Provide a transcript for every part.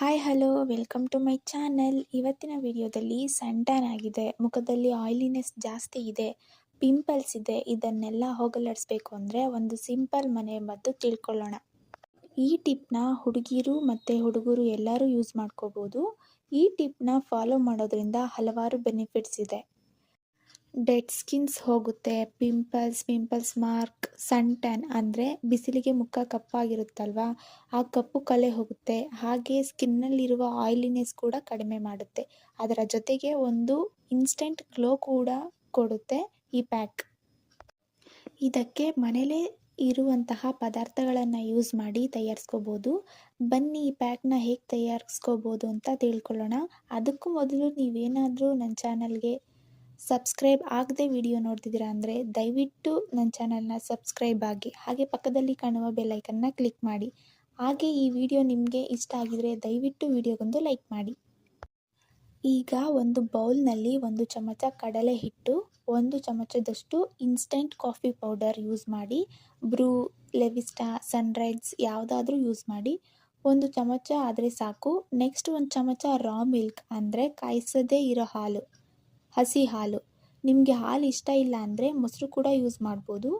Hi hello welcome to my channel ಇವತ್ತಿನ ವಿಡಿಯೋದಲ್ಲಿ ಸನ್ ಆಗಿದೆ. ಮುಖದಲ್ಲಿ ಆಯಿಲಿನೆಸ್ ಜಾಸ್ತಿ ಇದೆ. ಪಿಂಪಲ್ಸ್ ಇದೆ. ಇದನ್ನೆಲ್ಲ ಹೋಗಲಾಡಿಸ್ಬೇಕು ಅಂದರೆ ಒಂದು ಸಿಂಪಲ್ ಮನೆ ಮದ್ದು ತಿಳ್ಕೊಳ್ಳೋಣ. ಈ ಟಿಪ್ನ ಹುಡುಗಿರು ಮತ್ತು ಹುಡುಗರು ಎಲ್ಲರೂ ಯೂಸ್ ಮಾಡ್ಕೋಬೋದು. ಈ ಟಿಪ್ನ ಫಾಲೋ ಮಾಡೋದ್ರಿಂದ ಹಲವಾರು ಬೆನಿಫಿಟ್ಸ್ ಇದೆ. ಡೆಡ್ ಸ್ಕಿನ್ಸ್ ಹೋಗುತ್ತೆ. Pimples pimples mark, sun tan ಅಂದರೆ ಬಿಸಿಲಿಗೆ ಮುಖ ಕಪ್ಪಾಗಿರುತ್ತಲ್ವಾ? ಆ ಕಪ್ಪು ಕಲೆ ಹೋಗುತ್ತೆ. ಹಾಗೆ ಸ್ಕಿನ್ನಲ್ಲಿರುವ ಆಯಿಲಿನೆಸ್ ಕೂಡ ಕಡಿಮೆ ಮಾಡುತ್ತೆ. ಅದರ ಜೊತೆಗೆ ಒಂದು ಇನ್ಸ್ಟೆಂಟ್ ಗ್ಲೋ ಕೂಡ ಕೊಡುತ್ತೆ ಈ ಪ್ಯಾಕ್. ಇದಕ್ಕೆ ಮನೇಲೇ ಇರುವಂತಹ ಪದಾರ್ಥಗಳನ್ನು ಯೂಸ್ ಮಾಡಿ ತಯಾರಿಸ್ಕೋಬೋದು. ಬನ್ನಿ, ಈ ಪ್ಯಾಕ್ನ ಹೇಗೆ ತಯಾರಿಸ್ಕೋಬೋದು ಅಂತ ತಿಳ್ಕೊಳ್ಳೋಣ. ಅದಕ್ಕೂ ಮೊದಲು ನೀವೇನಾದರೂ ನನ್ನ ಚಾನಲ್ಗೆ ಸಬ್ಸ್ಕ್ರೈಬ್ ಆಗದೆ ವಿಡಿಯೋ ನೋಡ್ತಿದ್ದೀರಾ ಅಂದರೆ ದಯವಿಟ್ಟು ನನ್ನ ಚಾನಲ್ನ ಸಬ್ಸ್ಕ್ರೈಬ್ ಆಗಿ, ಹಾಗೆ ಪಕ್ಕದಲ್ಲಿ ಕಾಣುವ ಬೆಲ್ಲೈಕನ್ನ ಕ್ಲಿಕ್ ಮಾಡಿ. ಹಾಗೆ ಈ ವಿಡಿಯೋ ನಿಮಗೆ ಇಷ್ಟ ಆಗಿದರೆ ದಯವಿಟ್ಟು ವಿಡಿಯೋಗೊಂದು ಲೈಕ್ ಮಾಡಿ. ಈಗ ಒಂದು ಬೌಲ್ನಲ್ಲಿ ಒಂದು ಚಮಚ ಕಡಲೆ ಹಿಟ್ಟು, ಒಂದು ಚಮಚದಷ್ಟು ಇನ್ಸ್ಟೆಂಟ್ ಕಾಫಿ ಪೌಡರ್ ಯೂಸ್ ಮಾಡಿ ಬ್ರೂ ಲೆವಿಸ್ಟಾ ಸನ್ರೈಸ್ ಯಾವುದಾದ್ರೂ ಯೂಸ್ ಮಾಡಿ. ಒಂದು ಚಮಚ ಆದರೆ ಸಾಕು. ನೆಕ್ಸ್ಟ್ ಒಂದು ಚಮಚ ರಾ ಮಿಲ್ಕ್ ಅಂದರೆ ಕಾಯಿಸದೇ ಇರೋ ಹಾಲು. ಹಸಿ ಹಾಲು. ನಿಮಗೆ ಹಾಲು ಇಷ್ಟ ಇಲ್ಲ ಅಂದರೆ ಮೊಸರು ಕೂಡ ಯೂಸ್ ಮಾಡ್ಬೋದು.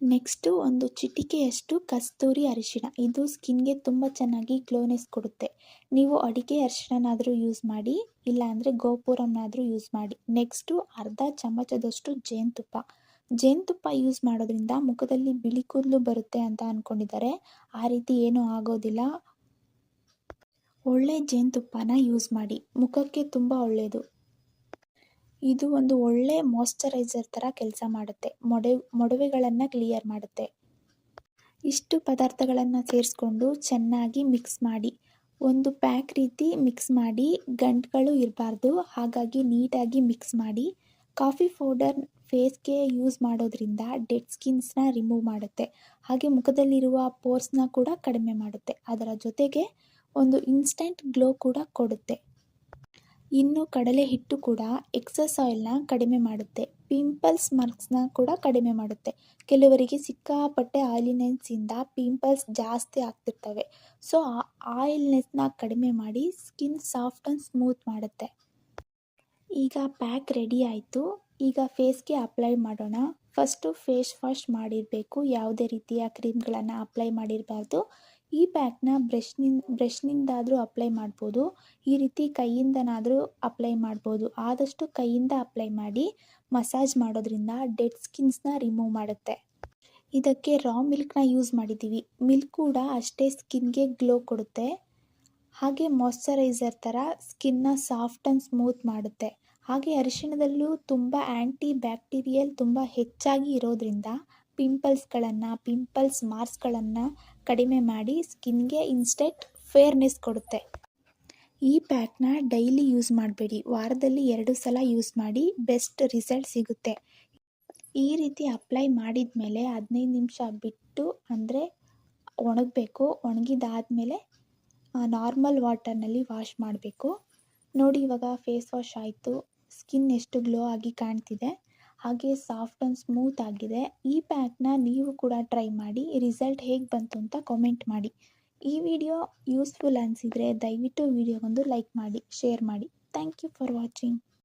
ನೆಕ್ಸ್ಟು ಒಂದು ಚಿಟಿಕೆಯಷ್ಟು ಕಸ್ತೂರಿ ಅರಿಶಿಣ. ಇದು ಸ್ಕಿನ್ಗೆ ತುಂಬ ಚೆನ್ನಾಗಿ ಗ್ಲೋನೆಸ್ ಕೊಡುತ್ತೆ. ನೀವು ಅಡಿಕೆ ಅರಿಶಿಣನಾದರೂ ಯೂಸ್ ಮಾಡಿ ಇಲ್ಲಾಂದರೆ ಗೋಪುರಮ್ನಾದರೂ ಯೂಸ್ ಮಾಡಿ. ನೆಕ್ಸ್ಟು ಅರ್ಧ ಚಮಚದಷ್ಟು ಜೇನುತುಪ್ಪ. ಜೇನುತುಪ್ಪ ಯೂಸ್ ಮಾಡೋದ್ರಿಂದ ಮುಖದಲ್ಲಿ ಬಿಳಿ ಕೂದಲು ಬರುತ್ತೆ ಅಂತ ಅಂದ್ಕೊಂಡಿದ್ದಾರೆ ಆ ರೀತಿ ಏನೂ ಆಗೋದಿಲ್ಲ. ಒಳ್ಳೆ ಜೇನುತುಪ್ಪನ ಯೂಸ್ ಮಾಡಿ. ಮುಖಕ್ಕೆ ತುಂಬ ಒಳ್ಳೆಯದು ಇದು ಒಂದು ಒಳ್ಳೆ ಮಾಯಿಶ್ಚರೈಸರ್ ಥರ ಕೆಲಸ ಮಾಡುತ್ತೆ. ಮೊಡೆ, ಮೊಡವೆಗಳನ್ನು ಕ್ಲಿಯರ್ ಮಾಡುತ್ತೆ. ಇಷ್ಟು ಪದಾರ್ಥಗಳನ್ನು ಸೇರಿಸ್ಕೊಂಡು ಚೆನ್ನಾಗಿ ಮಿಕ್ಸ್ ಮಾಡಿ, ಒಂದು ಪ್ಯಾಕ್ ರೀತಿ ಮಿಕ್ಸ್ ಮಾಡಿ, ಗಂಟುಗಳು ಇರಬಾರ್ದು, ಹಾಗಾಗಿ ನೀಟಾಗಿ ಮಿಕ್ಸ್ ಮಾಡಿ ಕಾಫಿ ಪೌಡರ್ ಫೇಸ್ಗೆ ಯೂಸ್ ಮಾಡೋದ್ರಿಂದ ಡೆಡ್ ಸ್ಕಿನ್ಸ್ನ ರಿಮೂವ್ ಮಾಡುತ್ತೆ. ಹಾಗೆ ಮುಖದಲ್ಲಿರುವ ಪೋರ್ಸ್ನ ಕೂಡ ಕಡಿಮೆ ಮಾಡುತ್ತೆ. ಅದರ ಜೊತೆಗೆ ಒಂದು ಇನ್ಸ್ಟೆಂಟ್ ಗ್ಲೋ ಕೂಡ ಕೊಡುತ್ತೆ. ಇನ್ನು ಕಡಲೆ ಹಿಟ್ಟು ಕೂಡ ಎಕ್ಸಸ್ ಆಯಿಲ್ನ ಕಡಿಮೆ ಮಾಡುತ್ತೆ. ಪಿಂಪಲ್ಸ್ ಮಾರ್ಕ್ಸ್ನ ಕೂಡ ಕಡಿಮೆ ಮಾಡುತ್ತೆ. ಕೆಲವರಿಗೆ ಸಿಕ್ಕಾಪಟ್ಟೆ ಆಯಿಲಿನೆಸ್ಸಿಂದ ಪಿಂಪಲ್ಸ್ ಜಾಸ್ತಿ ಆಗ್ತಿರ್ತವೆ. ಸೊ ಆ ಆಯಿಲ್ನೆಸ್ನ ಕಡಿಮೆ ಮಾಡಿ ಸ್ಕಿನ್ ಸಾಫ್ಟ್ ಆ್ಯಂಡ್ ಸ್ಮೂತ್ ಮಾಡುತ್ತೆ. ಈಗ ಪ್ಯಾಕ್ ರೆಡಿ ಆಯಿತು. ಈಗ ಫೇಸ್ಗೆ ಅಪ್ಲೈ ಮಾಡೋಣ. ಫಸ್ಟು ಫೇಸ್ ವಾಶ್ ಮಾಡಿರಬೇಕು. ಯಾವುದೇ ರೀತಿಯ ಕ್ರೀಮ್ಗಳನ್ನು ಅಪ್ಲೈ ಮಾಡಿರಬಾರ್ದು. ಈ ಪ್ಯಾಕ್ನ ಬ್ರಷ್ನಿಂದ ಬ್ರಷ್ನಿಂದಾದರೂ ಅಪ್ಲೈ ಮಾಡ್ಬೋದು. ಈ ರೀತಿ ಕೈಯಿಂದನಾದರೂ ಅಪ್ಲೈ ಮಾಡ್ಬೋದು. ಆದಷ್ಟು ಕೈಯಿಂದ ಅಪ್ಲೈ ಮಾಡಿ ಮಸಾಜ್ ಮಾಡೋದ್ರಿಂದ ಡೆಡ್ ಸ್ಕಿನ್ಸ್ನ ರಿಮೂವ್ ಮಾಡುತ್ತೆ. ಇದಕ್ಕೆ ರಾ ಮಿಲ್ಕ್ನ ಯೂಸ್ ಮಾಡಿದ್ದೀವಿ. ಮಿಲ್ಕ್ ಕೂಡ ಅಷ್ಟೇ ಸ್ಕಿನ್ಗೆ ಗ್ಲೋ ಕೊಡುತ್ತೆ. ಹಾಗೆ ಮಾಯ್ಶ್ಚರೈಸರ್ ಥರ ಸ್ಕಿನ್ನ ಸಾಫ್ಟ್ ಆ್ಯಂಡ್ ಸ್ಮೂತ್ ಮಾಡುತ್ತೆ. ಹಾಗೆ ಅರಿಶಿಣದಲ್ಲೂ ತುಂಬ ಆ್ಯಂಟಿ ಬ್ಯಾಕ್ಟೀರಿಯಲ್ ತುಂಬ ಹೆಚ್ಚಾಗಿ ಇರೋದ್ರಿಂದ ಪಿಂಪಲ್ಸ್ಗಳನ್ನು, ಪಿಂಪಲ್ಸ್ ಮಾರ್ಕ್ಸ್ಗಳನ್ನು ಕಡಿಮೆ ಮಾಡಿ ಸ್ಕಿನ್ಗೆ ಇನ್ಸ್ಟೆಂಟ್ ಫೇರ್ನೆಸ್ ಕೊಡುತ್ತೆ. ಈ ಪ್ಯಾಕ್ನ ಡೈಲಿ ಯೂಸ್ ಮಾಡಬೇಡಿ. ವಾರದಲ್ಲಿ ಎರಡು ಸಲ ಯೂಸ್ ಮಾಡಿ ಬೆಸ್ಟ್ ರಿಸಲ್ಟ್ ಸಿಗುತ್ತೆ. ಈ ರೀತಿ ಅಪ್ಲೈ ಮಾಡಿದ ಮೇಲೆ ಹದಿನೈದು ನಿಮಿಷ ಬಿಟ್ಟು ಅಂದರೆ ಒಣಗಬೇಕು. ಒಣಗಿದಾದಮೇಲೆ ನಾರ್ಮಲ್ ವಾಟರ್ನಲ್ಲಿ ವಾಶ್ ಮಾಡಬೇಕು. ನೋಡಿ ಇವಾಗ ಫೇಸ್ ವಾಶ್ ಆಯಿತು. ಸ್ಕಿನ್ ಎಷ್ಟು ಗ್ಲೋ ಆಗಿ ಕಾಣ್ತಿದೆ. ಹಾಗೆ ಸಾಫ್ಟ್ ಆ್ಯಂಡ್ ಸ್ಮೂತ್ ಆಗಿದೆ. ಈ ಪ್ಯಾಕ್ನ ನೀವು ಕೂಡ ಟ್ರೈ ಮಾಡಿ ರಿಸಲ್ಟ್ ಹೇಗೆ ಬಂತು ಅಂತ ಕಾಮೆಂಟ್ ಮಾಡಿ. ಈ ವಿಡಿಯೋ ಯೂಸ್ಫುಲ್ ಅನಿಸಿದರೆ ದಯವಿಟ್ಟು ವಿಡಿಯೋಗೊಂದು ಲೈಕ್ ಮಾಡಿ ಶೇರ್ ಮಾಡಿ. Thank you for watching